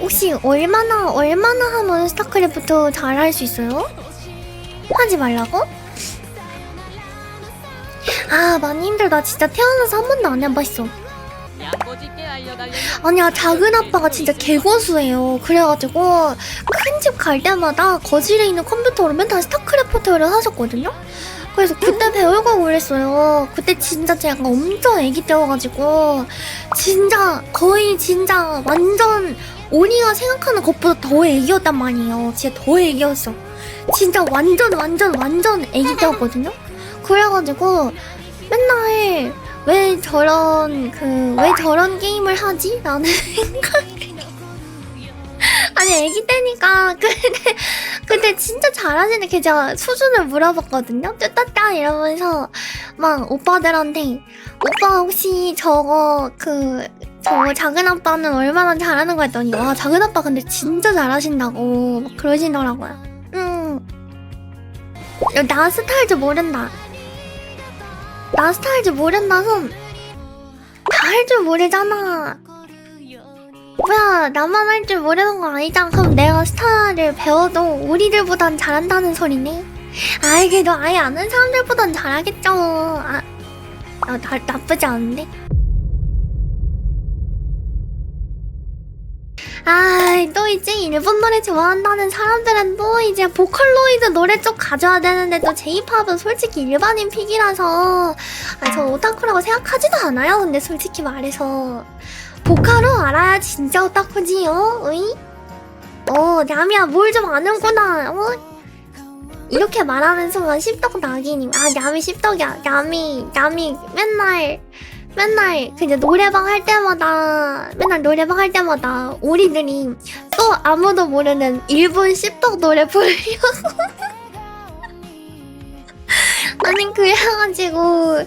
혹시 얼마나 얼마나 하면 스타크래프트 잘할 수 있어요? 하지 말라고? 아 많이 힘들다 진짜 태어나서 한 번도 안 해봤어. 아니야 작은 아빠가 진짜 개고수예요 그래가지고 큰 집 갈 때마다 거실에 있는 컴퓨터로 맨날 스타크래프트를 하셨거든요 그래서 그때 배우고 그랬어요 그때 진짜 제가 엄청 애기 때여가지고 진짜 거의 진짜 완전 오니가 생각하는 것보다 더 애기였단 말이에요. 진짜 더 애기였어. 진짜 완전 완전 완전 애기 때였거든요? 그래가지고 맨날 왜 저런 그 왜 저런 게임을 하지? 라는 아니 애기 때니까. 그때 그때 진짜 잘하시는 게 제가 수준을 물어봤거든요? 쭈따따 이러면서 막 오빠들한테 오빠 혹시 저거 그 저거 작은 아빠는 얼마나 잘하는 거 했더니 와 작은 아빠 근데 진짜 잘하신다고 막 그러시더라고요 음 나 스타일 좀 모른다 나 스타일 좀 모른다서 다할 줄 모르잖아. 뭐야 나만 할 줄 모르는 거 아니잖아. 그럼 내가 스타를 배워도 우리들보단 잘한다는 소리네. 아이 그래도 아예 아는 사람들보단 잘하겠죠. 아, 아 나, 나쁘지 않은데. 아, 또 이제 일본 노래 좋아한다는 사람들은 또 이제 보컬로이드 노래 쪽 가져야 되는데 또 제이팝은 솔직히 일반인 픽이라서 아, 저 오타쿠라고 생각하지도 않아요. 근데 솔직히 말해서 보컬로 알아야 진짜 오타쿠지, 어? 어이? 어, 냠이야 뭘 좀 아는구나, 어? 이렇게 말하는 순간 씹덕 낙이니. 아, 냠이 씹덕이야. 냠이, 냠이 맨날 맨날 그냥 노래방 할 때마다 맨날 노래방 할 때마다 우리들이 또 아무도 모르는 일본 씹덕 노래 부르려고. 아니 그래가지고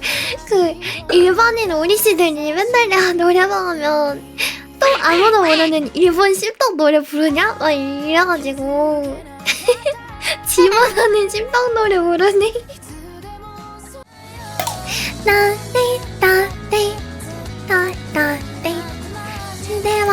그 일반인 우리 씨들이 맨날 내가 노래방 하면 또 아무도 모르는 일본 씹덕 노래 부르냐? 막 이래가지고. 지만 하는 씹덕 노래 부르네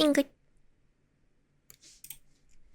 찡긋